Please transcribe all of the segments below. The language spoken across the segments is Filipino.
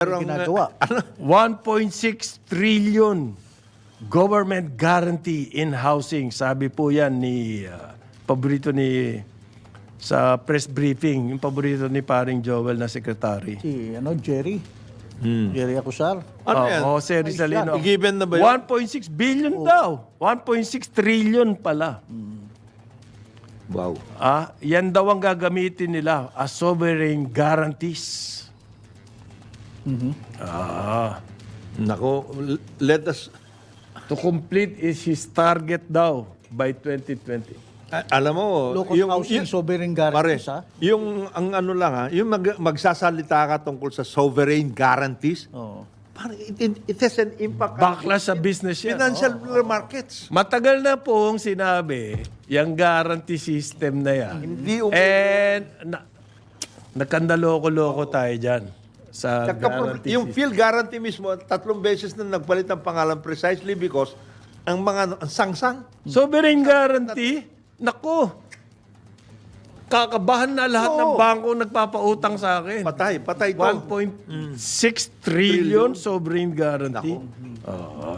Merong, ginagawa. Ano? 1.6 trillion government guarantee in housing. Sabi po yan ni uh, paborito ni sa press briefing, yung paborito ni paring Joel na secretary. Si ano, Jerry. Jerry Acusar. Ano Oh, yan? Jose Rizalino. Given na ba yun? 1.6 billion daw. 1.6 trillion pala. Wow. Ah, yan daw ang gagamitin nila as sovereign guarantees. Ah, Nako, l- let us... to complete is his target daw by 2020. a- alam mo, Local housing sovereign pare, guarantees, ha? yung ang ano lang ha, yung mag, magsasalita ka tungkol sa sovereign guarantees, Oo. pare, it, it, it has an impact on Bakla sa business yan. financial markets. Matagal na pong sinabi, yung guarantee system na yan. Hindi um- And na, nagkandaloko-loko tayo dyan sa Saka pro- guarantee yung system. field guarantee mismo, tatlong beses na nagpalit ang pangalan precisely because ang mga ano, ang sangsang. Sovereign guarantee? Nako, kakabahan na lahat ng Oo. bangko nagpapautang sa akin. Patay, patay to. 1.6 trillion sovereign guarantee.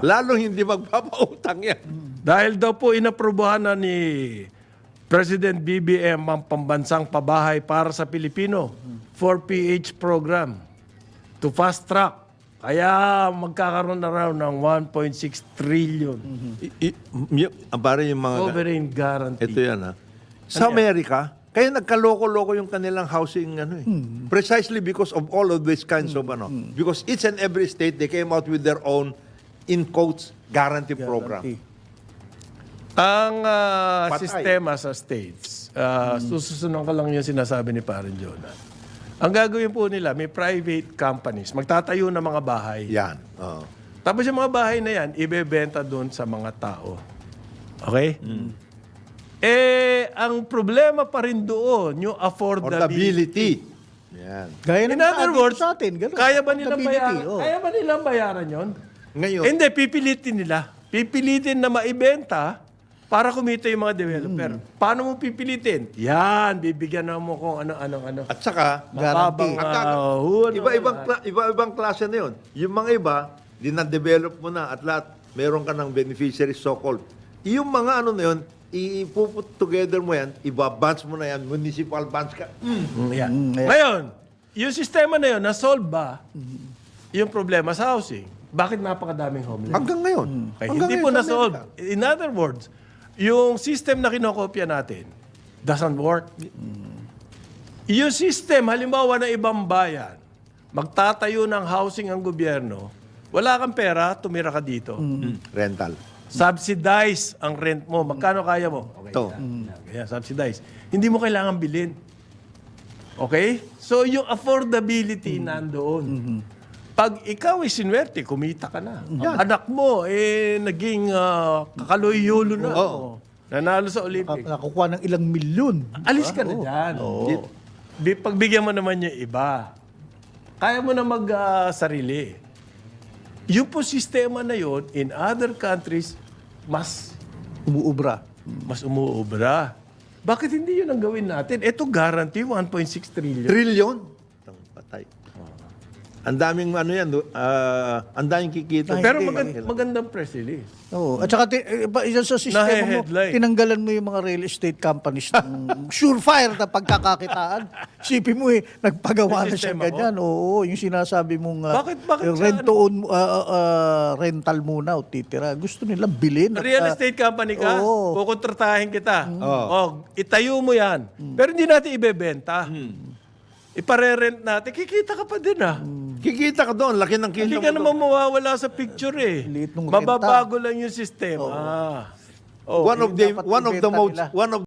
Lalo hindi magpapautang yan. Dahil daw po inaprubahan na ni President BBM ang pambansang pabahay para sa Pilipino 4PH program to fast track. Kaya magkakaroon na raw ng 1.6 trillion I, i, y- ang pare yung mga... sovereign guarantee. Ito yan ha. Sa Amerika, kaya nagkaloko-loko yung kanilang housing ano eh. Precisely because of all of these kinds of ano. Because each and every state, they came out with their own, in quotes, guarantee, program. Guarantee. Ang ah, Patay. sistema sa states, uh, sususunan ko lang yung sinasabi ni Parin Jonah. Ang gagawin po nila, may private companies, magtatayo ng mga bahay. Yan. Oo. Tapos yung mga bahay na yan, ibebenta doon sa mga tao. Okay? Eh, ang problema pa rin doon, yung affordability. Affordability. Yan. Gaya ng In other dito words, sa atin, ganun. kaya ba nilang bayaran? oo. Kaya ba nilang bayaran yon? Ngayon, Hindi, pipilitin nila. Pipilitin na maibenta para kumita yung mga developer. Hmm. Paano mo pipilitin? Yan, bibigyan na mo kung ano-anong ano. at saka, Mababang, Guarantee. ah, huwan, iba-ibang, ano, kla- iba-ibang klase na yun. Yung mga iba, dinadevelop mo na at lahat, meron ka ng beneficiaries so-called. Yung mga ano na yun, ipuput together mo yan, iba-bonds mo na yan, municipal bonds ka. Mm. Mm, yan. Mm, yeah. Ngayon, yung sistema na yun, na-solve ba yung problema sa housing? Bakit napakadaming homeless? Hanggang ngayon. Okay, Hanggang hindi ngayon po na-solve. In other words, yung system na kinokopya natin doesn't work. Yung system, halimbawa na ibang bayan, magtatayo ng housing ang gobyerno, wala kang pera, tumira ka dito. Mm. Rental. Subsidize ang rent mo. Magkano kaya mo? Okay. Ito. Kaya subsidize. Hindi mo kailangan bilhin. Okay? So, yung affordability nandoon. Pag ikaw ay sinwerte, kumita ka na. Ang anak mo, eh, naging uh, kakaloy-yulo na. Nanalo sa Olympic. Nakukuha ng ilang milyon. Alis ka na dyan. Di, pagbigyan mo naman yung iba. Kaya mo na mag-sarili. yung po sistema na yon in other countries, mas Umuubra. mas umuubra. Bakit hindi yun ang gawin natin? Ito guarantee 1.6 trillion. Trillion? Ang patay. Ang daming ano yan, ah, ang daming kikita. Pero magand- magandang press release. Oo. At saka, ti- eh, isa sa sistema mo, Nahe-headline. tinanggalan mo yung mga real estate companies ng surefire na pagkakakitaan. Sipin mo eh, nagpagawa na siya sistema ganyan. Oo, yung sinasabi mong ah, Bakit- bakit yung sa rent to own, ah, ah, ah, rental muna o titira. Gusto nilang bilhin. at, Real ah, estate company ka, Oo. kukontratahin kita. Oo. Oh, itayo mo yan. Pero hindi natin ibebenta. Ipare-rent natin, kikita ka pa din ah. Kikita ka doon, laki ng kita Hindi mo ka doon. naman mawawala sa picture eh. Liit nung renta. Mababago lang yung sistema. Oh. One of the one of the most one of